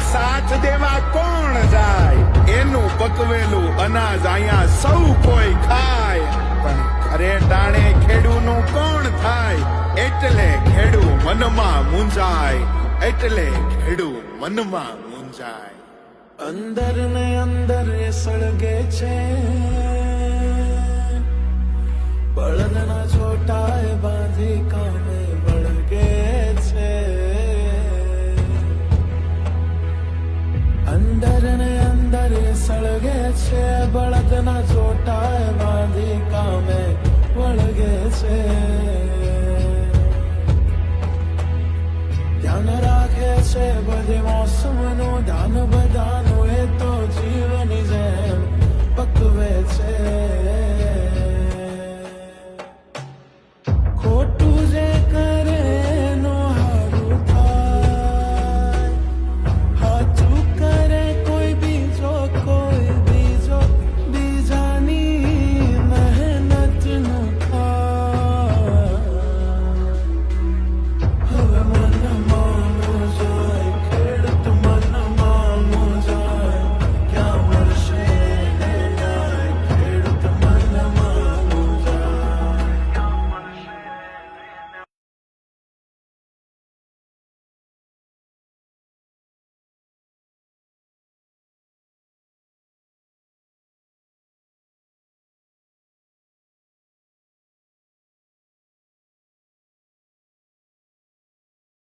સાથ દેવા કોણ જાય? એનું પકવેલું અનાજ અહીંયા સૌ કોઈ ખાય. પણ ઘરે ટાણે ખેડૂનું કોણ થાય? એટલે ખેડૂ મનમાં મૂંઝાય. એટલે ખેડૂ મનમાં મૂંઝાય. અંદર ને અંદર સળગે છે. બળદના છોટાએ બાંધી કામે વળગે છે. ધ્યાન રાખે છે બધી મોસમનું